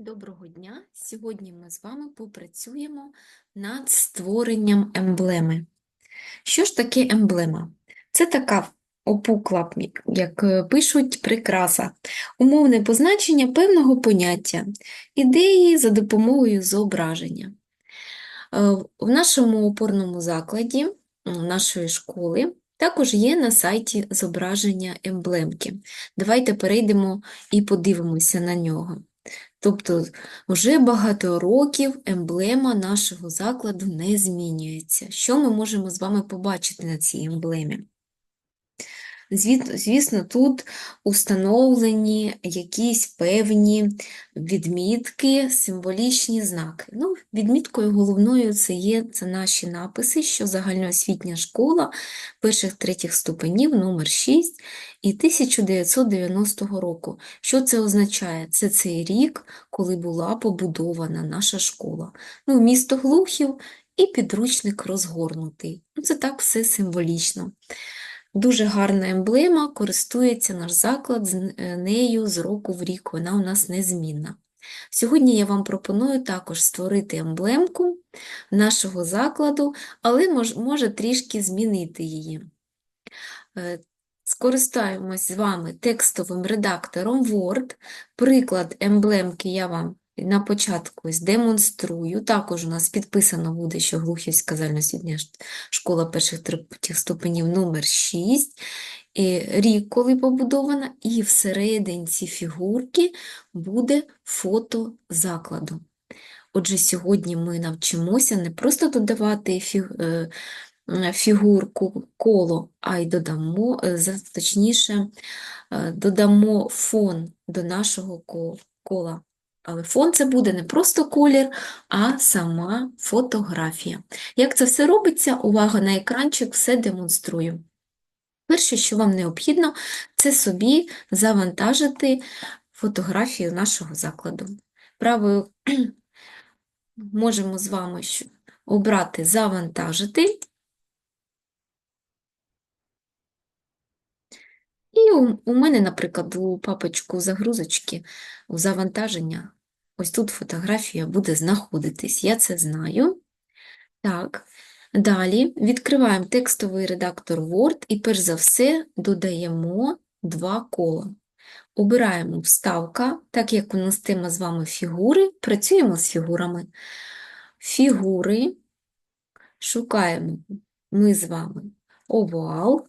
Доброго дня! Сьогодні ми з вами попрацюємо над створенням емблеми. Що ж таке емблема? Це така опукла, як пишуть, прикраса, умовне позначення певного поняття, ідеї за допомогою зображення. Е, В нашому опорному закладі нашої школи також є на сайті зображення емблемки. Давайте перейдемо і подивимося на нього. Тобто вже багато років емблема нашого закладу не змінюється. Що ми можемо з вами побачити на цій емблемі? Звісно, тут установлені якісь певні відмітки, символічні знаки. Ну, відміткою головною це є це наші написи, що загальноосвітня школа перших третіх ступенів номер 6 і 1990 року. Що це означає? Це цей рік, коли була побудована наша школа. Ну, місто Глухів і підручник розгорнутий. Ну, це так все символічно. Дуже гарна емблема, користується наш заклад з е, нею з року в рік, вона у нас незмінна. Сьогодні я вам пропоную також створити емблемку нашого закладу, але мож, може трішки змінити її. Скористаємось з вами текстовим редактором Word. Приклад емблемки я вам на початку демонструю. Також у нас підписано буде, що Глухівська загальноосвітня школа перших третіх ступенів номер 6, і рік, коли побудована, і всередині фігурки буде фото закладу. Отже, сьогодні ми навчимося не просто додавати е, фігурку коло, а й додамо, е, точніше, е, додамо фон до нашого кола. Але фон це буде не просто колір, а сама фотографія. Як це все робиться? Увага на екранчик, все демонструю. Перше, що вам необхідно, це собі завантажити фотографію нашого закладу. Правою можемо з вами обрати завантажити. І у, у мене, наприклад, у папочку загрузочки, у завантаження, ось тут фотографія буде знаходитись. Я це знаю. Так, далі відкриваємо текстовий редактор Word і перш за все додаємо два кола. Обираємо вставка, так як у нас тема з вами фігури, працюємо з фігурами. Фігури, шукаємо ми з вами овал,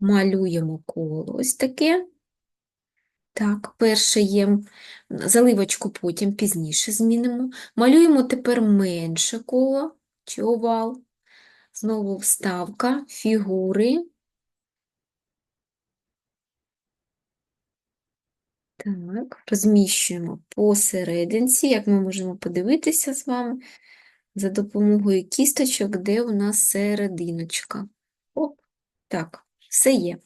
малюємо коло ось таке. Так, перше є, заливочку потім пізніше змінимо. Малюємо тепер менше коло чи овал. Знову вставка, фігури. Так, розміщуємо посерединці, як ми можемо подивитися з вами, за допомогою кісточок, де у нас серединочка. Оп, так, все є.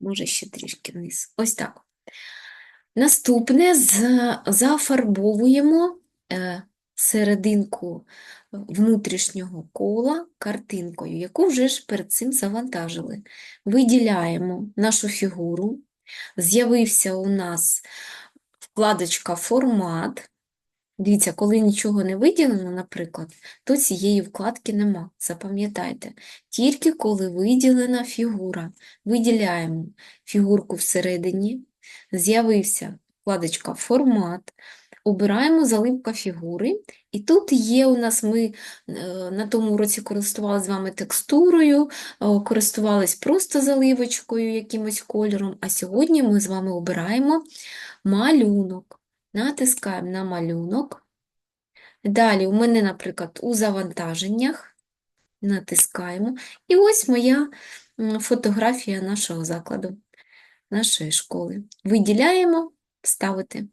Може, ще трішки вниз. Ось так. Наступне зафарбовуємо е, серединку внутрішнього кола картинкою, яку вже ж перед цим завантажили. Виділяємо нашу фігуру. З'явився у нас вкладочка Формат. Дивіться, коли нічого не виділено, наприклад, то цієї вкладки нема. Запам'ятайте, тільки коли виділена фігура. Виділяємо фігурку всередині, з'явився вкладочка Формат, обираємо заливка фігури, і тут є у нас, ми е, на тому уроці користувалися з вами текстурою, е, користувались просто заливочкою, якимось кольором, а сьогодні ми з вами обираємо малюнок. Натискаємо на малюнок. Далі у мене, наприклад, у завантаженнях натискаємо. І ось моя фотографія нашого закладу, нашої школи. Виділяємо, вставити.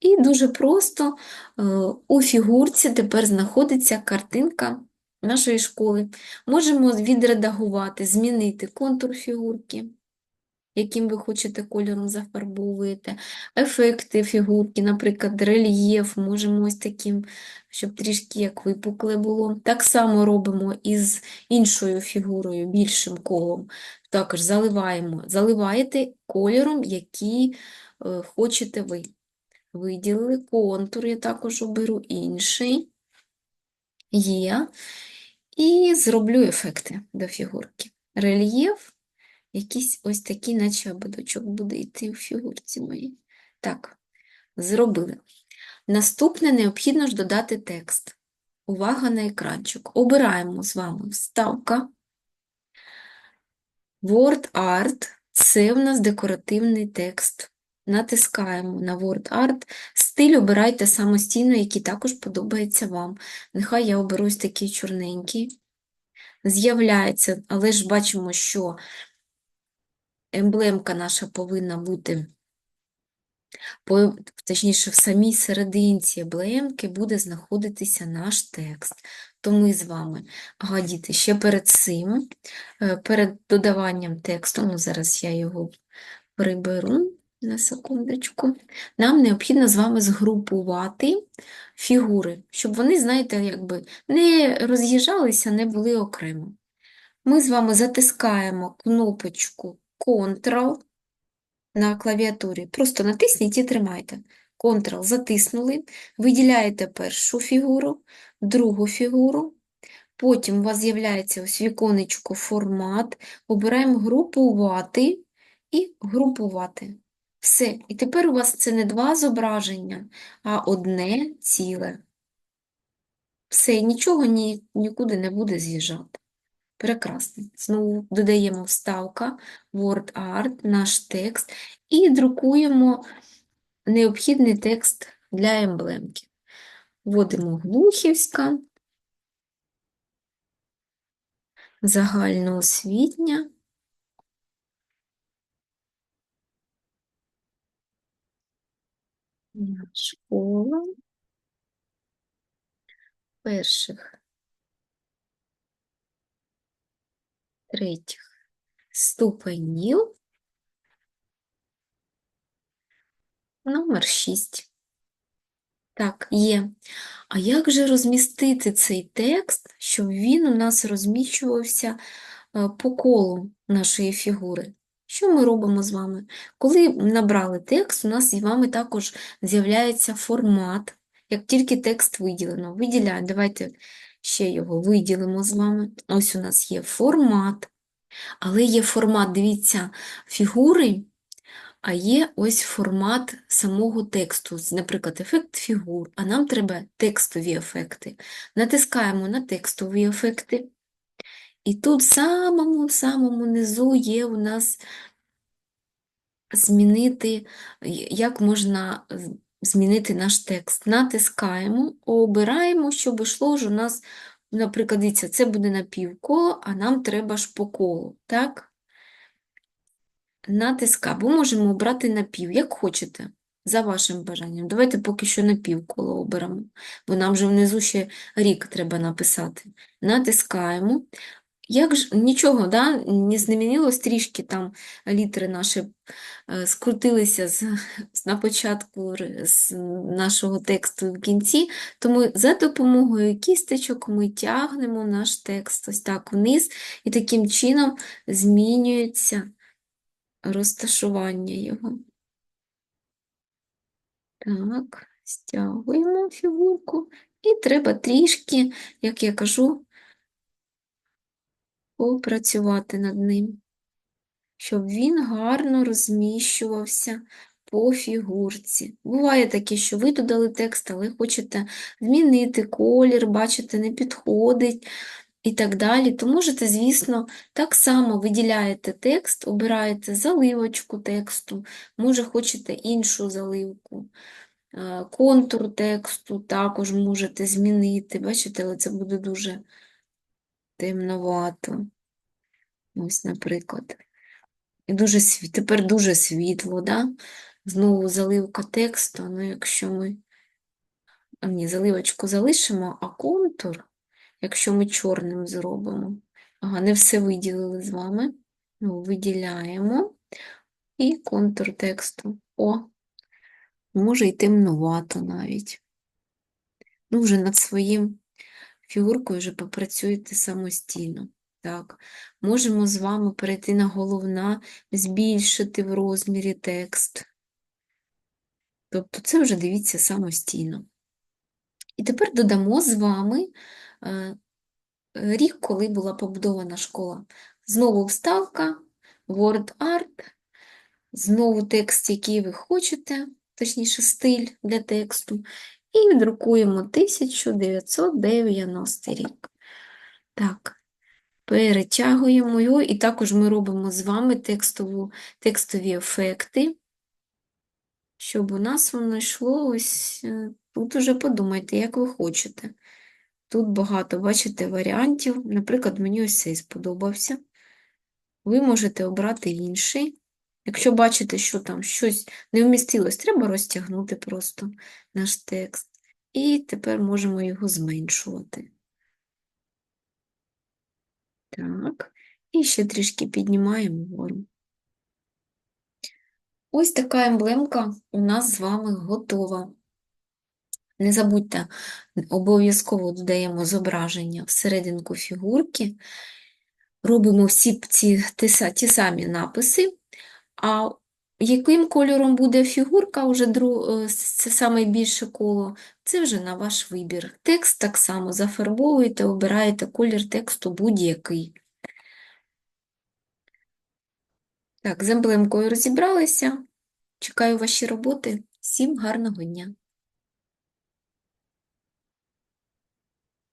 І дуже просто е, у фігурці тепер знаходиться картинка нашої школи. Можемо відредагувати, змінити контур фігурки, яким ви хочете кольором зафарбовуєте, ефекти фігурки, наприклад, рельєф, можемо ось таким, щоб трішки як випукле було. Так само робимо із іншою фігурою, більшим колом. Також заливаємо, заливаєте кольором, який е, хочете ви. виділили. Контур я також оберу інший. Є. І зроблю ефекти до фігурки. Рельєф, якийсь ось такий, наче ободочок буде йти у фігурці моїй. Так, зробили. Наступне необхідно ж додати текст. Увага на екранчик. Обираємо з вами вставка. Word Art це в нас декоративний текст. Натискаємо на Word Art. Стиль обирайте самостійно, який також подобається вам. Нехай я оберу ось такий чорненький. З'являється, але ж бачимо, що емблемка наша повинна бути, по- точніше, в самій серединці емблемки буде знаходитися наш текст. То ми з вами, ага, діти, ще перед цим, е, перед додаванням тексту, ну зараз я його приберу на секундочку, нам необхідно з вами згрупувати фігури, щоб вони, знаєте, якби не роз'їжджалися, не були окремо. Ми з вами затискаємо кнопочку Ctrl на клавіатурі. Просто натисніть і тримайте. Ctrl затиснули, виділяєте першу фігуру, другу фігуру, потім у вас з'являється ось віконечко формат, обираємо групувати і групувати. Все. І тепер у вас це не два зображення, а одне ціле. Все, нічого ні, нікуди не буде з'їжджати. Прекрасно. Знову додаємо вставка, Word Art, наш текст і друкуємо необхідний текст для емблемки. Вводимо Глухівська, загальноосвітня. Школа перших, третіх ступенів номер 6. Так, є. А як же розмістити цей текст, щоб він у нас розміщувався е, по колу нашої фігури? Що ми робимо з вами? Коли набрали текст, у нас з вами також з'являється формат, як тільки текст виділено. Виділяємо, давайте ще його виділимо з вами. Ось у нас є формат, але є формат, дивіться, фігури, а є ось формат самого тексту, наприклад, ефект фігур, а нам треба текстові ефекти. Натискаємо на текстові ефекти. І тут в самому-самому низу є у нас змінити, як можна змінити наш текст. Натискаємо, обираємо, щоб йшло ж у нас, наприклад, дивіться, це буде на півколо, а нам треба ж по колу, так? Натиска, або можемо обрати на пів, як хочете, за вашим бажанням. Давайте поки що на півколо оберемо, бо нам вже внизу ще рік треба написати. Натискаємо. Як ж нічого, да, не змінилось трішки там літери наші е, скрутилися з, на початку з нашого тексту в кінці, тому за допомогою кісточок ми тягнемо наш текст ось так вниз, і таким чином змінюється розташування його. Так, стягуємо фігурку, і треба трішки, як я кажу, попрацювати над ним, щоб він гарно розміщувався по фігурці. Буває таке, що ви додали текст, але хочете змінити колір, бачите, не підходить і так далі. То можете, звісно, так само виділяєте текст, обираєте заливочку тексту, може хочете іншу заливку. Е, Контур тексту також можете змінити. Бачите, але це буде дуже темновато. Ось, наприклад. І дуже світ... Тепер дуже світло, да? Знову заливка тексту. Ну, якщо ми ні, заливочку залишимо, а контур, якщо ми чорним зробимо. Ага, не все виділили з вами. Ну, виділяємо і контур тексту. О, може й темнувато навіть. Ну, вже над своїм фігуркою вже попрацюєте самостійно. Так, можемо з вами перейти на головна, збільшити в розмірі текст. Тобто це вже дивіться самостійно. І тепер додамо з вами е, рік, коли була побудована школа. Знову вставка, word art, знову текст, який ви хочете, точніше стиль для тексту, і друкуємо 1990 рік. Так, перетягуємо його, і також ми робимо з вами текстову, текстові ефекти, щоб у нас воно йшло ось е, тут уже подумайте, як ви хочете. Тут багато, бачите, варіантів. Наприклад, мені ось цей сподобався. Ви можете обрати інший. Якщо бачите, що там щось не вмістилось, треба розтягнути просто наш текст. І тепер можемо його зменшувати. Так, і ще трішки піднімаємо вгору. Ось така емблемка у нас з вами готова. Не забудьте, обов'язково додаємо зображення всерединку фігурки, робимо всі ці ті, ті самі написи, а яким кольором буде фігурка, уже дру, е, це саме більше коло, це вже на ваш вибір. Текст так само зафарбовуєте, обираєте колір тексту будь-який. Так, з емблемкою розібралися. Чекаю ваші роботи. Всім гарного дня!